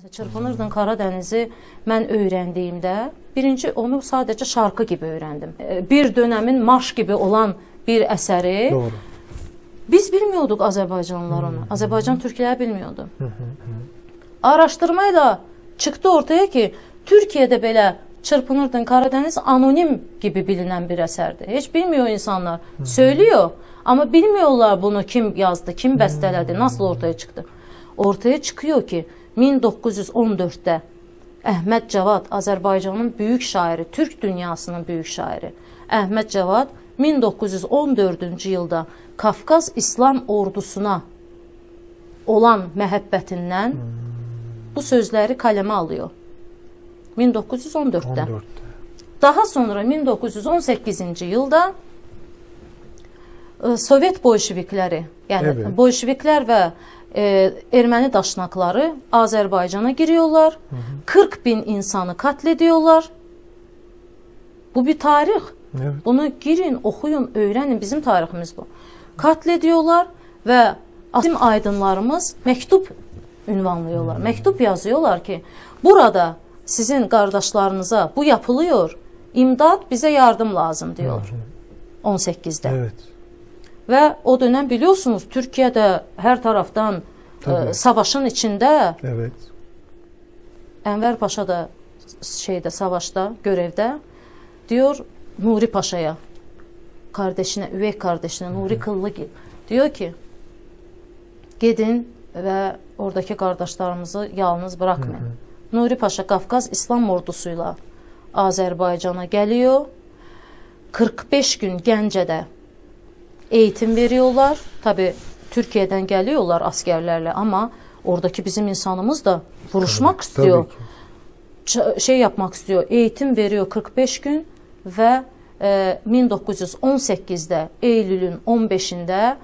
Məsələn, Çırpınırdın Karadenizi mən öyrəndiyimdə birinci onu sadəcə şarkı kimi öyrəndim. E, Bir dönəmin marş gibi olan bir əsəri Doğru. biz bilmiyorduk Azərbaycanlılar onu. Azərbaycan türkləri bilmiyordu. Araştırmayla çıktı ortaya ki Türkiye'de belə Çırpınırdın Karadeniz anonim gibi bilinen bir eserdi. Hiç bilmiyor insanlar. Söylüyor ama bilmiyorlar bunu kim yazdı, kim besteledi, nasıl ortaya çıktı. Ortaya çıkıyor ki 1914'te Əhməd Cavad Azərbaycanın böyük şairi, Türk dünyasının böyük şairi Əhməd Cavad 1914-cü ildə Kafkaz İslam ordusuna olan məhəbbətindən bu sözləri kalemə alıyor. 1914'te. 14'te. Daha sonra 1918-ci ildə e, Sovet bolşevikləri, yəni Evet. bolşeviklər və e, erməni daşnaqları Azərbaycana giriyorlar. 40 bin insanı katlediyorlar. Bu bir tarix. Evet. Bunu girin, oxuyun, öyrənin. Bizim tariximiz bu. Katlediyorlar və bizim aydınlarımız məktub ünvanlıyorlar. Məktub yazıyorlar ki, burada sizin qardaşlarınıza bu yapılıyor. İmdad bizə yardım lazım diyor. 18'de. Evet. Ve o dönem biliyorsunuz Türkiye'de her taraftan e, savaşın içinde Evet. Enver Paşa da şeyde savaşta görevde diyor Nuri Paşa'ya kardeşine üvey kardeşine Nuri Kıllıgil diyor ki gidin ve oradaki kardeşlerimizi yalnız bırakmayın. Nuri Paşa Kafkaz İslam ordusuyla Azerbaycan'a geliyor. 45 gün Gence'de eğitim veriyorlar. Tabi Türkiye'den geliyorlar askerlerle ama oradaki bizim insanımız da vuruşmak istiyor. Tabii ki. Ç- şey yapmak istiyor. Eğitim veriyor 45 gün ve e, 1918'de Eylül'ün 15'inde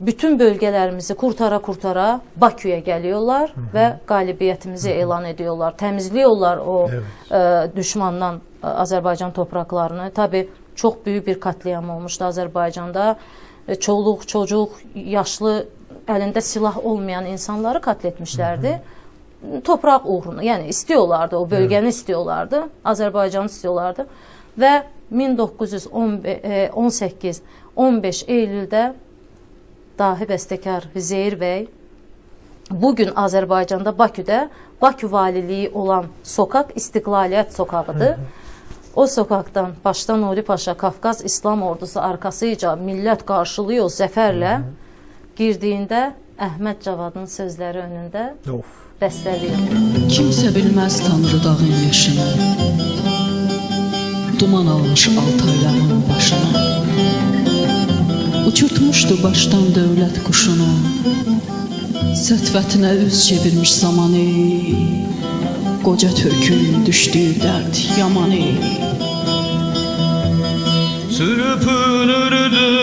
bütün bölgelerimizi kurtara kurtara Bakü'ye geliyorlar ve galibiyetimizi elan ediyorlar. Temizliyorlar o e, düşmandan e, Azerbaycan topraklarını. Tabi çox böyük bir katliam olmuşdu Azərbaycanda. E, Çoluq, çocuq, yaşlı, əlində silah olmayan insanları qatl etmişlərdi. Torpaq uğruna, yəni istiyorlardı, o bölgəni istiyorlardı, Azərbaycanı istiyorlardı və 1918 15 iyuldə dahi bəstəkar Zeyir bəy bu gün Azərbaycanda Bakıda Bakı valiliyi olan sokaq İstiqlaliyyət sokağıdır. Hı -hı. O sokaktan başdan Nuri Paşa Kafkaz İslam ordusu arkasıca millət qarşılıyor zəfərlə girdiyində Əhməd Cavadın sözləri önündə Of. bəstələyir. Kimsə bilməz Tanrı dağın yaşını Duman almış altayların başına Uçurtmuşdu başdan dövlət quşunu Sətvətinə üz çevirmiş zamanı Qoca türkün düşdüyü dərd yamanı Sürpünürdün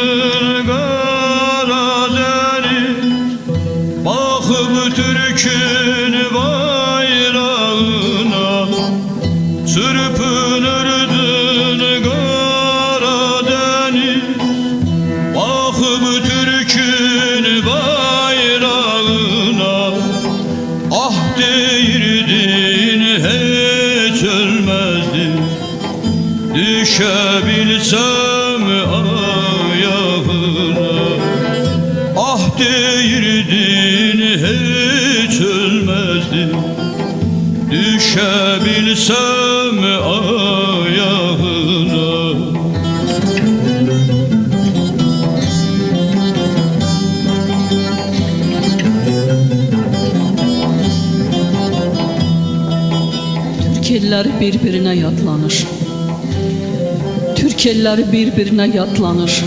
Düşebilsem ayağına Türk elləri bir-birinə yadlanır. Türk elləri bir-birinə yadlanır.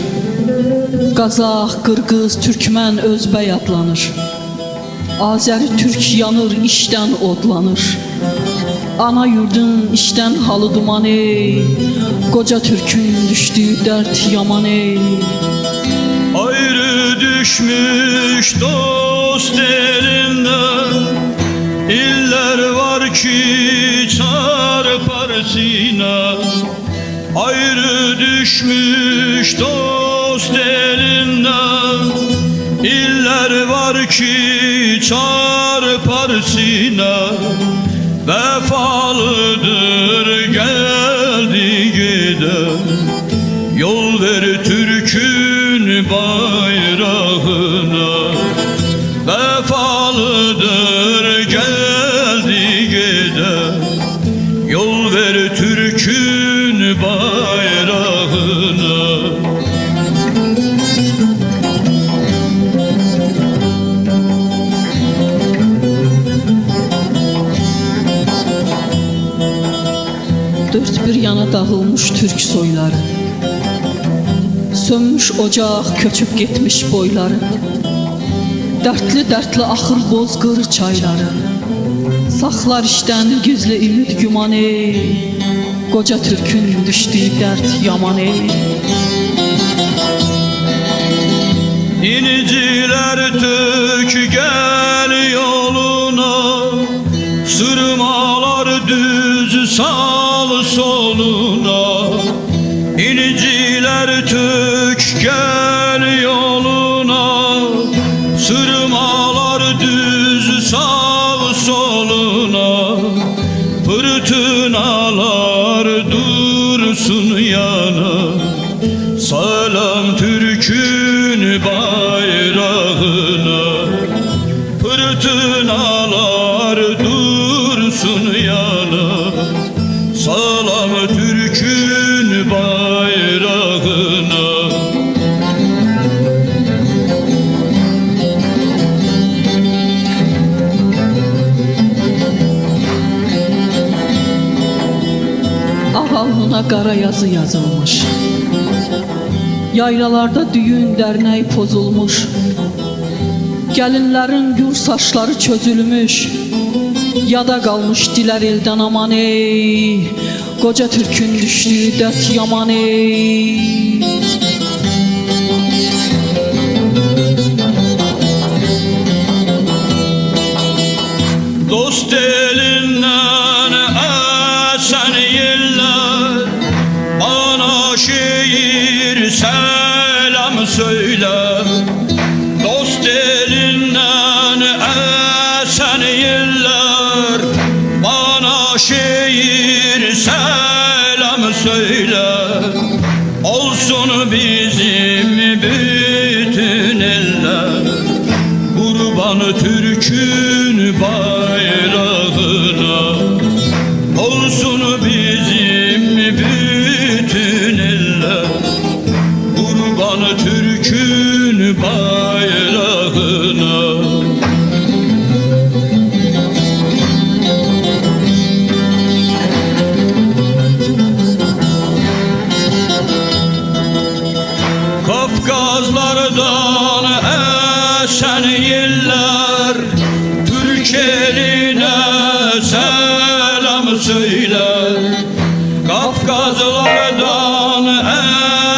Qazaq, Qırğız, Türkmən, Özbək yadlanır. Azəri türk yanır, işdən odlanır. Ana yurdun işdən halı duman ey. Qoca türkün düşdüyü dərd yaman ey. Ayrı düşmüş dost elinden İller var ki çarpar sine Ayrı düşmüş dost elinden İller var ki çarpar sine Vefalıdır geldi gider. Yol ver Türk'ün bağ dağılmış türk soyları. Sönmüş ocaq köçüb getmiş boyları. Dərtli dərtli axır bozqır çayları. Saxlar işdən gizli ümid güman ey. Qoca türkün düşdüyü dərd yaman ey. İniciler tök gel yoluna Sırmalar düz sal soluna İniciler tök gel yoluna. Sırmalar düz sal soluna Fırtınalar dursun yana qara yazı yazılmış. Yaylalarda düyün dərnək pozulmuş. Gəlinlərin gür saçları çözülmüş. Yada qalmış dilər eldən aman ey. Qoca türkün düşdüyü dərd yaman ey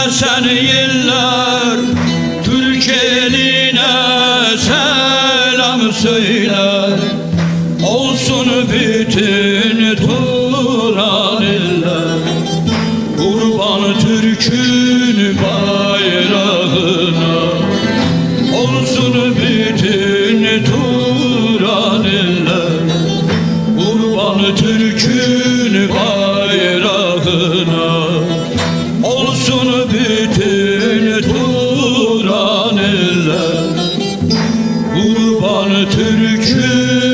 esen yıllar Türk eline selam söyle Olsun bütün Turan eller Kurban Türk'ün bayrağına. Olsun bütün Türk'ün